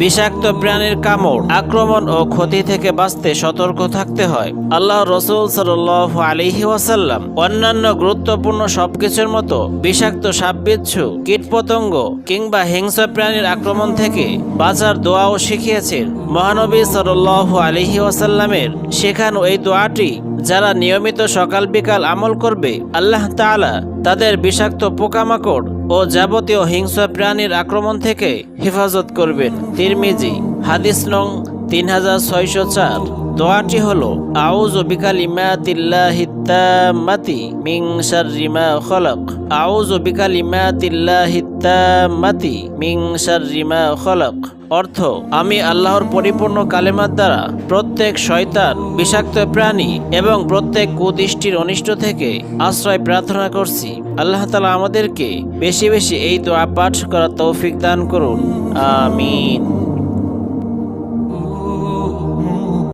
বিষাক্ত প্রাণীর কামড়, আক্রমণ ও ক্ষতি থেকে বাঁচতে সতর্ক থাকতে হয়। আল্লাহ রসুল সাল আলিহি ওয়াসাল্লাম অন্যান্য গুরুত্বপূর্ণ সবকিছুর মতো বিষাক্ত সাপবিচ্ছু, কীটপতঙ্গ কিংবা হিংস্র প্রাণীর আক্রমণ থেকে বাঁচার দোয়াও শিখিয়েছেন। মহানবী সাল আলিহি ওয়াসাল্লামের শেখানো এই দোয়াটি যারা নিয়মিত সকাল বিকাল আমল করবে, আল্লাহ তাআলা তাদের বিষাক্ত পোকামাকড় ও যাবতীয় হিংস্র প্রাণীর আক্রমণ থেকে হেফাজত করবেন। তিরমিজি হাদিস নং তিন হাজার ছয়শো চার। দোয়াটি হলো, আউযু বিকালিমাতিল্লাহি তাম্মাতি মিন শাররি মা খলাক। আউযু বিকালিমাতিল্লাহি তাম্মাতি মিন শাররি মা খলাক। অর্থ, আমি আল্লাহর পরিপূর্ণ কালেমার দ্বারা প্রত্যেক শয়তান, বিষাক্ত প্রাণী এবং প্রত্যেক কুদৃষ্টির অনিষ্ট থেকে আশ্রয় প্রার্থনা করছি। আল্লাহ তালা আমাদেরকে বেশি বেশি এই দোয়া পাঠ করার তৌফিক দান করুন। আমিন।